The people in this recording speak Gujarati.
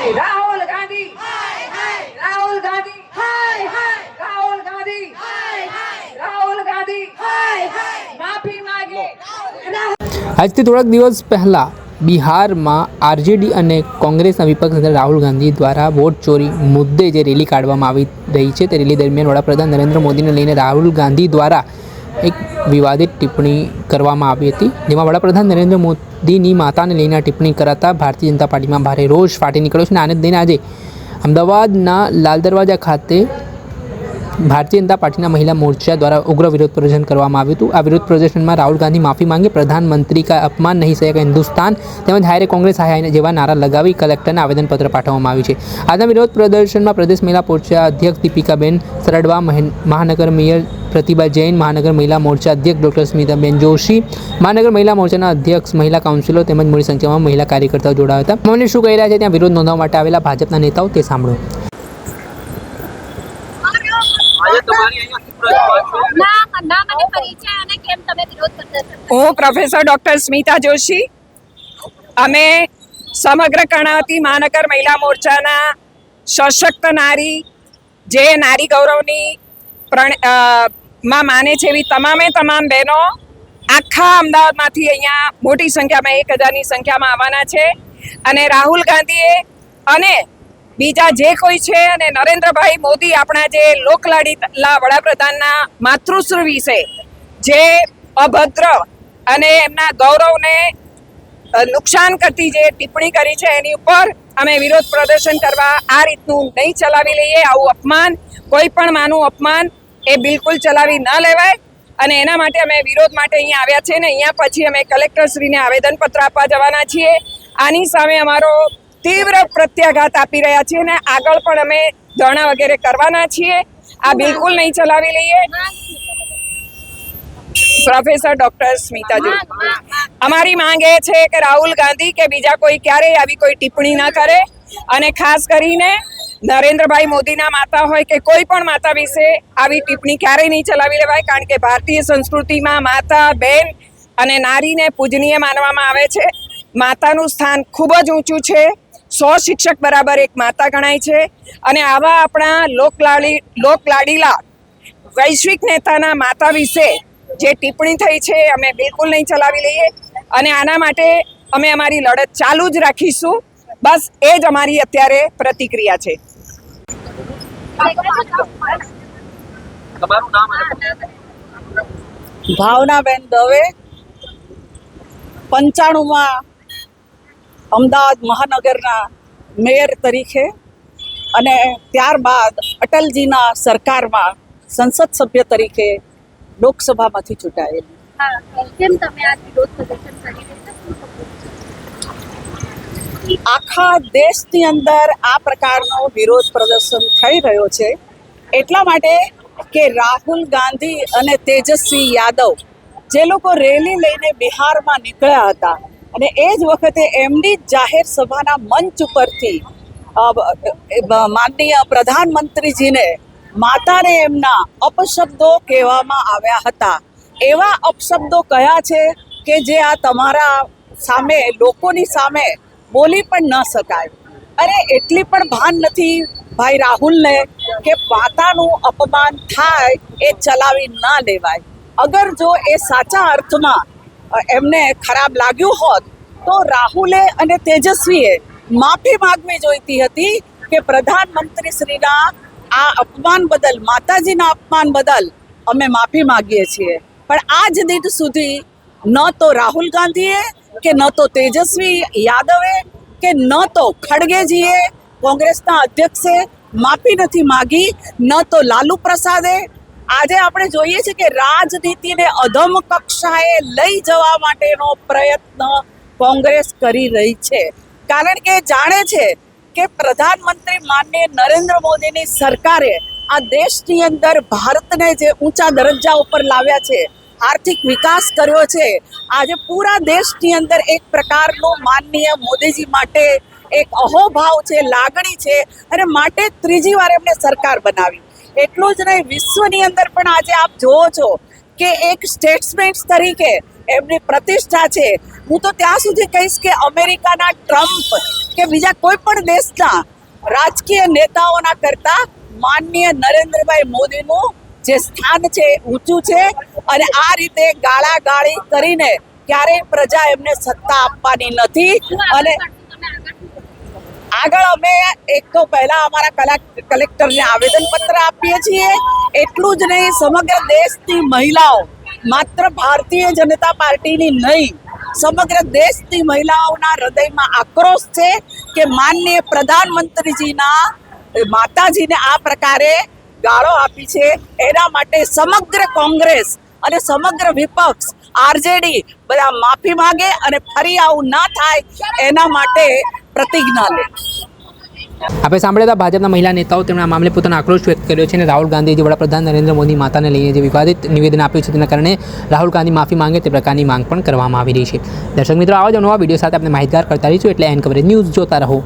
રાહુલ ગાંધી રાહુલ ગાંધી રાહુલ ગાંધી રાહુલ ગાંધી માફી માંગે આજથી થોડાક દિવસ પહેલાં બિહારમાં આરજેડી અને કોંગ્રેસના વિપક્ષ નેતા રાહુલ ગાંધી દ્વારા વોટ ચોરી મુદ્દે જે રેલી કાઢવામાં આવી રહી છે તે રેલી દરમિયાન વડાપ્રધાન નરેન્દ્ર મોદીને લઈને રાહુલ ગાંધી દ્વારા એક વિવાદિત ટિપ્પણી કરવામાં આવી હતી, જેમાં વડાપ્રધાન નરેન્દ્ર મોદીની માતાને લઈને ટિપ્પણી કરાતા ભારતીય જનતા પાર્ટીમાં ભારે રોષ ફાટી નીકળ્યો છે અને આને લઈને આજે અમદાવાદના લાલ દરવાજા ખાતે ભારતીય જનતા પાર્ટીના મહિલા મોરચા દ્વારા ઉગ્ર વિરોધ પ્રદર્શન કરવામાં આવ્યું હતું. આ વિરોધ પ્રદર્શનમાં રાહુલ ગાંધી માફી માંગે, પ્રધાનમંત્રી કા અપમાન નહીં સહેગા હિન્દુસ્તાન તેમજ હાયરે કોંગ્રેસ હાય જેવા નારા લગાવી કલેક્ટરને આવેદનપત્ર પાઠવવામાં આવ્યું છે. આજના વિરોધ પ્રદર્શનમાં પ્રદેશ મહિલા મોરચા અધ્યક્ષ દીપિકાબેન સરડવા, મહેન- મહાનગર મેયર પ્રતિભા જૈન, મહાનગર મહિલા મોરચા અધ્યક્ષ ડૉક્ટર સ્મિતાબેન જોશી, મહાનગર મહિલા મોરચાના અધ્યક્ષ, મહિલા કાઉન્સિલો તેમજ મોટી સંખ્યામાં મહિલા કાર્યકર્તાઓ જોડાયા હતા. મને શું કહી રહ્યા છે? ત્યાં વિરોધ નોંધવા માટે આવેલા ભાજપના નેતાઓ તે સાંભળો આજે તમારી અહીંયા શું રજૂઆત છે ના ના મને પરિચય અને કેમ તમે વિરોધ પ્રદર્શન હું પ્રોફેસર ડોક્ટર સ્મિતા જોશી. અમે સમગ્ર કર્ણાવતી મહાનગર મહિલા મોરચાના સશક્ત નારી જે નારી ગૌરવની પ્રણમાં માને છે એવી તમામે તમામ બહેનો આખા અમદાવાદમાંથી અહીંયા મોટી સંખ્યામાં એક હજારની સંખ્યામાં આવવાના છે. અને રાહુલ ગાંધીએ અને બીજા જે કોઈ છે અને નરેન્દ્રભાઈ મોદી આપણા જે લોકલાડીલા વડાપ્રધાનના માતૃશ્રી વિશે જે અભદ્ર અને એમના ગૌરવને નુકસાન કરતી જે ટિપ્પણી કરી છે એની ઉપર અમે વિરોધ પ્રદર્શન કરવા આ રીતનું નહીં ચલાવી લઈએ. આવું અપમાન, કોઈ પણ માનું અપમાન એ બિલકુલ ચલાવી ન લેવાય. અને એના માટે અમે વિરોધ માટે અહીંયા આવ્યા છે ને અહીંયા પછી અમે કલેક્ટરશ્રીને આવેદનપત્ર આપવા જવાના છીએ. આની સામે અમારો તીવ્ર પ્રત્યાઘાત આપી રહ્યા છીએ અને આગળ પણ અમે ધરણા વગેરે કરવાના છીએ. આ બિલકુલ નહીં ચલાવી લઈએ. પ્રોફેસર ડોક્ટર સ્મિતા જોશી અમારી માંગ એ છે કે રાહુલ ગાંધી કે બીજા કોઈ ક્યારેય આવી કોઈ ટિપ્પણી ના કરે અને ખાસ કરીને નરેન્દ્રભાઈ મોદીના માતા હોય કે કોઈ પણ માતા વિશે આવી ટિપ્પણી ક્યારેય નહીં ચલાવી લેવાય, કારણ કે ભારતીય સંસ્કૃતિમાં માતા, બેન અને નારીને પૂજનીય માનવામાં આવે છે. માતાનું સ્થાન ખૂબ જ ઊંચું છે. સો શિક્ષક બરાબર એક માતા ગણાય છે. અને આવા આપણા લોકલાડી લોકલાડીલા વૈશ્વિક નેતાના માતા વિશે જે ટિપ્પણી થઈ છે અમે બિલકુલ નહીં ચલાવી લઈએ. અને આના માટે અમે અમારી લડત ચાલુ જ રાખીશું. બસ એ જ અમારી અત્યારે પ્રતિક્રિયા છે. તમારું નામ અને ભાવનાબેન દવે. પંચાણુંમાં અમદાવાદ મહાનગરના મેયર તરીકે અને ત્યારબાદ અટલજીના સરકારમાં સંસદ સભ્ય તરીકે લોકસભામાંથી ચૂંટાયેલી. આખા દેશની અંદર આ પ્રકારનો વિરોધ પ્રદર્શન થઈ રહ્યો છે. એટલા માટે કે રાહુલ ગાંધી અને તેજસ્વી યાદવ જે લોકો રેલી લઈને બિહારમાં નીકળ્યા હતા અને એ જ વખતે એમની જાહેર સભાના મંચ ઉપરથી માનનીય પ્રધાનમંત્રીજીને માતાને એમના અપશબ્દો કહેવામાં આવ્યા હતા. એવા અપશબ્દો કયા છે કે જે આ તમારા સામે, લોકોની સામે બોલી પણ ન શકાય? અરે, એટલી પણ ભાન નથી ભાઈ રાહુલને કે માતાનું અપમાન થાય એ ચલાવી ના લેવાય. અગર જો એ સાચા અર્થમાં એમને ખરાબ લાગ્યું હોત, તો રાહુલે અને તેજસ્વીએ માફી માગવી જોઈતી હતી કે પ્રધાનમંત્રી શ્રીના આ અપમાન બદલ, માતાજીના અપમાન બદલ અમે માફી માગીએ છીએ. પણ આજ દિન સુધી ન તો રાહુલ ગાંધીએ કે ન તો તેજસ્વી યાદવે કે ન તો ખડગેજીએ કોંગ્રેસના અધ્યક્ષે માફી નથી માગી, ન તો લાલુ પ્રસાદે આજે આપણે જોઈએ છીએ કે રાજનીતિને અધમ કક્ષાએ લઈ જવા માટેનો પ્રયત્ન કોંગ્રેસ કરી રહી છે. કારણ કે જાણે છે કે પ્રધાનમંત્રી માનનીય નરેન્દ્ર મોદીની સરકારે આ દેશની અંદર ભારતને જે ઊંચા દરજ્જા ઉપર લાવ્યા છે, આર્થિક વિકાસ કર્યો છે, આજે પૂરા દેશની અંદર એક પ્રકારનો માનનીય મોદીજી માટે એક અહોભાવ છે, લાગણી છે અને માટે ત્રીજી વાર એમને સરકાર બનાવી. એટલું જ નહીં, વિશ્વની અંદર પણ આજે આપ જોવો છો કે એક સ્ટેટ્સમેન્ટ તરીકે એમની પ્રતિષ્ઠા છે. હું તો ત્યાં સુધી કહીશ કે અમેરિકાના ટ્રમ્પ કે બીજા કોઈ પણ દેશના રાજકીય નેતાઓના કરતા માનનીય નરેન્દ્રભાઈ મોદીનું જે સ્થાન છે ઊંચું છે અને આ રીતે ગાળા ગાળી કરીને ક્યારેય પ્રજા એમને સત્તા આપવાની નથી અને આગળ અમે એક તો પહેલા અમારા કલા- કલેક્ટરને આવેદન પત્ર આપીએ છીએ. એટલું જ નહીં, સમગ્ર દેશની મહિલાઓ, માત્ર ભારતીય જનતા પાર્ટીની નહીં, સમગ્ર દેશની મહિલાઓના હૃદયમાં આક્રોશ છે કે માનનીય પ્રધાનમંત્રીજીના માતાજીને આ પ્રકારે ગાળો આપી છે. એના માટે સમગ્ર કોંગ્રેસ અને સમગ્ર વિપક્ષ, આરજેડી બધા માફી માંગે અને ફરી આવું ના થાય. એના માટે પ્રતિજ્ઞા લે. આપણે સાંભળ્યા હતા ભાજપના મહિલા નેતાઓ તેમણે આ મામલે પોતાનો આક્રોશ વ્યક્ત કર્યો છે અને રાહુલ ગાંધીએ જે વડાપ્રધાન નરેન્દ્ર મોદી માતાને લઈને જે વિવાદિત નિવેદન આપ્યું છે તેના કારણે રાહુલ ગાંધી માફી માંગે તે પ્રકારની માંગ પણ કરવામાં આવી રહી છે. દર્શક મિત્રો, આવા જ નવા વીડિયો સાથે આપણે માહિતગાર કરતા રહીશું એટલે એન કવરેજ ન્યૂઝ જોતા રહો.